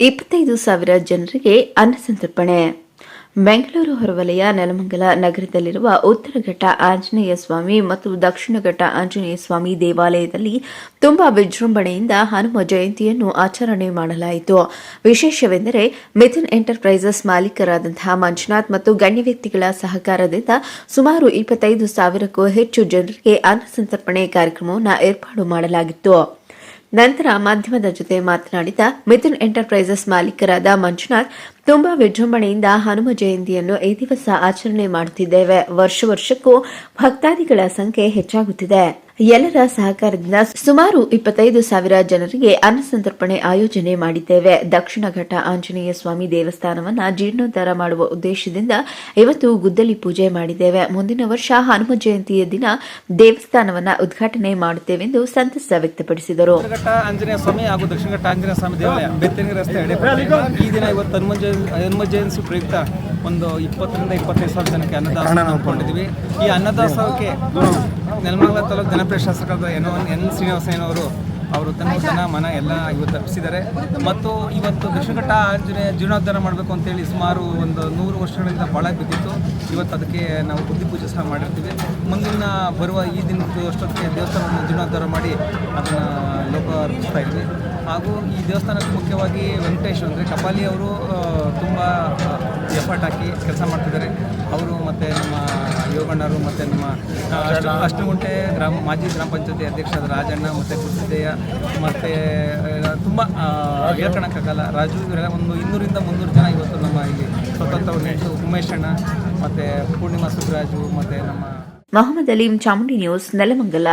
ಇಪ್ಪತ್ತೈದು ಸಾವಿರ ಜನರಿಗೆ ಅನ್ನಸಂತರ್ಪಣೆ ಬೆಂಗಳೂರು ಹೊರವಲಯ ನೆಲಮಂಗಲ ನಗರದಲ್ಲಿರುವ ಉತ್ತರಘಟ್ಟ ಆಂಜನೇಯ ಸ್ವಾಮಿ ಮತ್ತು ದಕ್ಷಿಣ ದಕ್ಷಿಣಘಟ್ಟ ಆಂಜನೇಯ ಸ್ವಾಮಿ ದೇವಾಲಯದಲ್ಲಿ ತುಂಬಾ ವಿಜೃಂಭಣೆಯಿಂದ ಹನುಮ ಜಯಂತಿಯನ್ನು ಆಚರಣೆ ಮಾಡಲಾಯಿತು. ವಿಶೇಷವೆಂದರೆ ಮಿಥುನ್ ಎಂಟರ್ಪ್ರೈಸಸ್ ಮಾಲೀಕರಾದಂತಹ ಮಂಜುನಾಥ್ ಮತ್ತು ಗಣ್ಯ ವ್ಯಕ್ತಿಗಳ ಸಹಕಾರದಿಂದ ಸುಮಾರು ಇಪ್ಪತ್ತೈದು ಸಾವಿರಕ್ಕೂ ಹೆಚ್ಚು ಜನರಿಗೆ ಅನ್ನಸಂತರ್ಪಣೆ ಕಾರ್ಯಕ್ರಮವನ್ನು ಏರ್ಪಾಡು ಮಾಡಲಾಗಿತ್ತು. ನಂತರ ಮಾಧ್ಯಮದ ಜೊತೆ ಮಾತನಾಡಿದ ಮಿಥುನ್ ಎಂಟರ್ಪ್ರೈಸಸ್ ಮಾಲೀಕರಾದ ಮಂಜುನಾಥ್ ತುಂಬಾ ವಿಜೃಂಭಣೆಯಿಂದ ಹನುಮ ಜಯಂತಿಯನ್ನು ಈ ದಿವಸ ಆಚರಣೆ ಮಾಡುತ್ತಿದ್ದೇವೆ ವರ್ಷ ವರ್ಷಕ್ಕೂ ಭಕ್ತಾದಿಗಳ ಸಂಖ್ಯೆ ಹೆಚ್ಚಾಗುತ್ತಿದೆ. ಎಲ್ಲರ ಸಹಕಾರದಿಂದ ಸುಮಾರು ಇಪ್ಪತ್ತೈದು ಸಾವಿರ ಜನರಿಗೆ ಅನ್ನಸಂತರ್ಪಣೆ ಆಯೋಜನೆ ಮಾಡಿದ್ದೇವೆ. ದಕ್ಷಿಣ ಘಟ್ಟ ಆಂಜನೇಯ ಸ್ವಾಮಿ ದೇವಸ್ಥಾನವನ್ನ ಜೀರ್ಣೋದ್ಧಾರ ಮಾಡುವ ಉದ್ದೇಶದಿಂದ ಇವತ್ತು ಗುದ್ದಲಿ ಪೂಜೆ ಮಾಡಿದ್ದೇವೆ. ಮುಂದಿನ ವರ್ಷ ಹನುಮ ಜಯಂತಿಯ ದಿನ ದೇವಸ್ಥಾನವನ್ನ ಉದ್ಘಾಟನೆ ಮಾಡುತ್ತೇವೆ ಎಂದು ಸಂತಸ ವ್ಯಕ್ತಪಡಿಸಿದರು. ಆಂಜನೇಯ ಸ್ವಾಮಿ ಹಾಗೂ ದಕ್ಷಿಣ ಘಟ್ಟ ಆಂಜನೇಯ ಸ್ವಾಮಿ ದೇವಾಲಯ ಈ ದಿನ ಇವತ್ತು ಹನುಮ ಜಯಂತಿ ಪ್ರಯುಕ್ತ ಒಂದು ಇಪ್ಪತ್ತರಿಂದ ಇಪ್ಪತ್ತೈದು ಸಾವಿರ ಜನಕ್ಕೆ ಅನ್ನದಾಸನ ಹಮ್ಮಿಕೊಂಡಿದ್ವಿ ಈ ಅನ್ನದಾಸೋಹಕ್ಕೆ ನೆಲಮಂಗಲ ತಾಲೂಕು ಜನಪ್ರಿಯ ಶಾಸಕರಾದ ಎನ್ ಎನ್ ಶ್ರೀನಿವಾಸಯ್ಯನವರು ಅವರು ತನ್ನ ಜನ ಮನ ಎಲ್ಲ ಇವತ್ತು ಅರ್ಪಿಸಿದ್ದಾರೆ ಮತ್ತು ಇವತ್ತು ದಕ್ಷಿಣಘಟ್ಟ ಆಂಜನೇಯ ಜೀರ್ಣೋದ್ಧಾರ ಮಾಡಬೇಕು ಅಂತೇಳಿ ಸುಮಾರು ಒಂದು ನೂರು ವರ್ಷಗಳಿಂದ ಭಾಳ ಬಿದ್ದಿತ್ತು. ಇವತ್ತು ಅದಕ್ಕೆ ನಾವು ಬುದ್ಧಿ ಪೂಜೆ ಸಹ ಮಾಡಿರ್ತೀವಿ. ಮುಂದಿನ ಬರುವ ಈ ದಿನದ ಅಷ್ಟೊತ್ತಿಗೆ ದೇವಸ್ಥಾನವನ್ನು ಜೀರ್ಣೋದ್ಧಾರ ಮಾಡಿ ಅದನ್ನು ಲೋಕ ಅರ್ಪಿಸ್ತಾ ಇದ್ವಿ ಹಾಗೂ ಈ ದೇವಸ್ಥಾನಕ್ಕೆ ಮುಖ್ಯವಾಗಿ ವೆಂಕಟೇಶ್ ಅಂದರೆ ಕಪಾಲಿ ಅವರು ತುಂಬ ಎಫರ್ಟ್ ಹಾಕಿ ಕೆಲಸ ಮಾಡ್ತಿದ್ದಾರೆ. ಅವರು ಮತ್ತು ನಮ್ಮ ಯೋಗಣ್ಣರು ಮತ್ತು ನಮ್ಮ ಅಷ್ಟು ಗುಂಟೆ ಗ್ರಾಮ, ಮಾಜಿ ಗ್ರಾಮ ಪಂಚಾಯತಿ ಅಧ್ಯಕ್ಷರಾದ ರಾಜಣ್ಣ ಮತ್ತು ಕೃಷ್ಣದೇಯ ಮತ್ತು ತುಂಬ ಹೇಳ್ಕೊಳಕ್ಕಾಗಲ್ಲ ರಾಜು ಇವರೆಲ್ಲ ಒಂದು ಇನ್ನೂರಿಂದ ಮುನ್ನೂರು ಜನ ಇವತ್ತು ನಮ್ಮ ಇಲ್ಲಿ ಸ್ವತಂತ್ರ ನೆಂಟು ಉಮೇಶ್ ಅಣ್ಣ ಮತ್ತು ಪೂರ್ಣಿಮಾ ಸುಬ್ರಾಜು ಮತ್ತು ನಮ್ಮ ಮೊಹಮ್ಮದ್ ಅಲೀಂ ಚಾಮುಂಡಿ ನ್ಯೂಸ್ ನೆಲಮಂಗಲ.